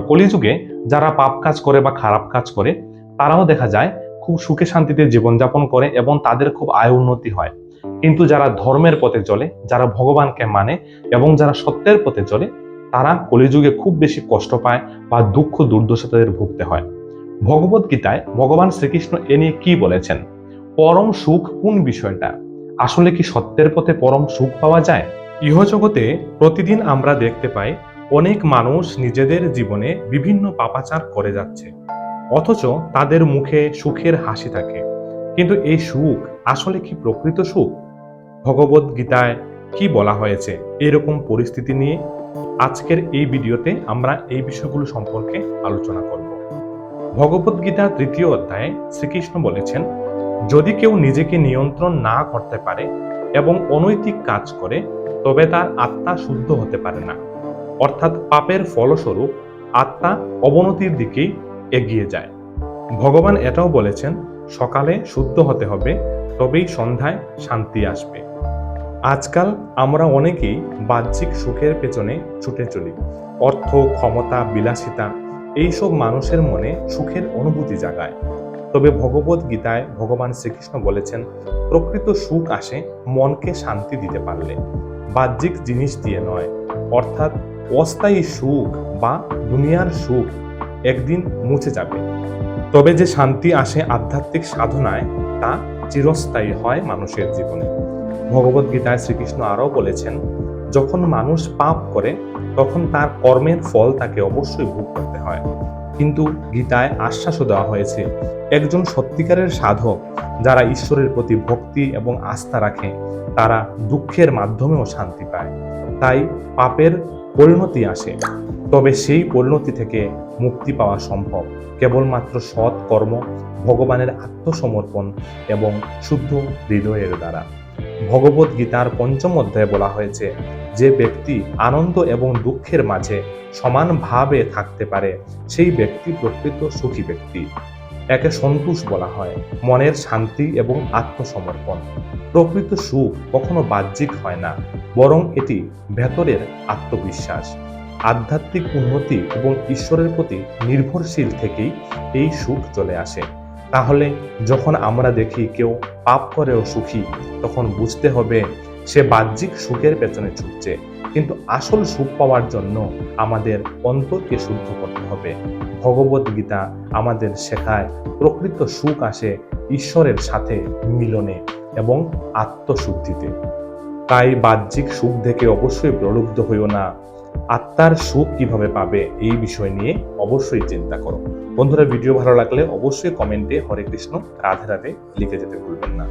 কলিযুগে যারা পাপ কাজ করে বা খারাপ কাজ করে, তারাও দেখা যায় খুব সুখে শান্তিতে জীবনযাপন করে এবং তাদের খুব আয় উন্নতি হয়। কিন্তু যারা ধর্মের পথে চলে, যারা ভগবানকে মানে এবং যারা সত্যের পথে চলে, তারা কলিযুগে খুব বেশি কষ্ট পায় বা দুঃখ দুর্দশা তাদের ভুগতে হয়। ভগবত গীতায় ভগবান শ্রীকৃষ্ণ এ নিয়ে কি বলেছেন? পরম সুখ কোন বিষয়টা? আসলে কি সত্যের পথে পরম সুখ পাওয়া যায়? ইহজগতে প্রতিদিন আমরা দেখতে পাই অনেক মানুষ নিজেদের জীবনে বিভিন্ন পাপাচার করে যাচ্ছে। অথচ তাদের মুখে সুখের হাসি থাকে। কিন্তু এই সুখ আসলে কি প্রকৃত সুখ? ভগবত গীতায় কি বলা হয়েছে এরকম পরিস্থিতি নিয়ে? আজকের এই ভিডিওতে আমরা এই বিষয়গুলো সম্পর্কে আলোচনা করব। ভগবত গীতার তৃতীয় অধ্যায়ে শ্রীকৃষ্ণ বলেছেন, যদি কেউ নিজেকে নিয়ন্ত্রণ না করতে পারে এবং অনৈতিক কাজ করে, তবে তার আত্মা শুদ্ধ হতে পারে না। অর্থাৎ পাপের ফলস্বরূপ আত্মা অবনতির দিকেই এগিয়ে যায়। ভগবান এটাও বলেছেন, সকালে শুদ্ধ হতে হবে, তবেই সন্ধ্যায় শান্তি আসবে। আজকাল আমরা অনেকেই বাহ্যিক সুখের পেছনে ছুটে চলি। অর্থ, ক্ষমতা, বিলাসিতা, এইসব মানুষের মনে সুখের অনুভূতি জাগায়। তবে ভগবত গীতায় ভগবান শ্রীকৃষ্ণ বলেছেন, প্রকৃত সুখ আসে মনকে শান্তি দিতে পারলে। বাহ্যিক জিনিস দিয়ে নয়, অর্থাৎ অস্থায়ী সুখ বা দুনিয়ার সুখ একদিন মুছে যাবে। তবে যে শান্তি আসে আধ্যাত্মিক সাধনায়, তা চিরস্থায়ী হয় মানুষের জীবনে। ভগবদ্গীতায় গীতায় শ্রীকৃষ্ণ আরও বলেছেন যখন মানুষ পাপ করে, তখন তার কর্মের ফল তাকে অবশ্যই ভোগ করতে হয়। কিন্তু গীতায় আশ্বাসও দেওয়া হয়েছে, একজন সত্যিকারের সাধক যারা ঈশ্বরের প্রতি ভক্তি এবং আস্থা রাখে, তারা দুঃখের মাধ্যমেও শান্তি পায়। তাই পাপের পরিণতি আসে, তবে সেই পরিণতি থেকে মুক্তি পাওয়া সম্ভব। কেবলমাত্র সৎ কর্ম, ভগবানের আত্মসমর্পণ এবং শুদ্ধ হৃদয়ের দ্বারা। ভগবত গীতার পঞ্চম অধ্যায়ে বলা হয়েছে যে ব্যক্তি আনন্দ এবং দুঃখের মাঝে সমানভাবে থাকতে পারে, সেই ব্যক্তি প্রকৃত সুখী ব্যক্তি। একে সন্তোষ বলা হয়, মনের শান্তি এবং আত্মসমর্পণ। প্রকৃত সুখ কখনো বাহ্যিক হয় না, বরং এটি ভেতরের আত্মবিশ্বাস। আধ্যাত্মিক উন্নতি এবং ঈশ্বরের প্রতি নির্ভরশীল থেকেই এই সুখ চলে আসে। তাহলে যখন আমরা দেখি কেউ পাপ করেও সুখী, তখন বুঝতে হবে সে বাহ্যিক সুখের পেছনে ছুটছে। কিন্তু আসল সুখ পাওয়ার জন্য আমাদের অন্তরকে শুদ্ধ করতে হবে। ভগবত গীতা আমাদের শেখায়, প্রকৃত সুখ আসে ঈশ্বরের সাথে মিলনে এবং আত্মশুদ্ধিতে। তাই বাহ্যিক সুখ থেকে অবশ্যই প্রলুব্ধ হইও না। আত্মার সুখ কীভাবে পাবে এই বিষয় নিয়ে অবশ্যই চিন্তা করো। বন্ধুরা, ভিডিও ভালো লাগলে অবশ্যই কমেন্টে হরে কৃষ্ণ, রাধে রাধে লিখে যেতে ভুলবেন না।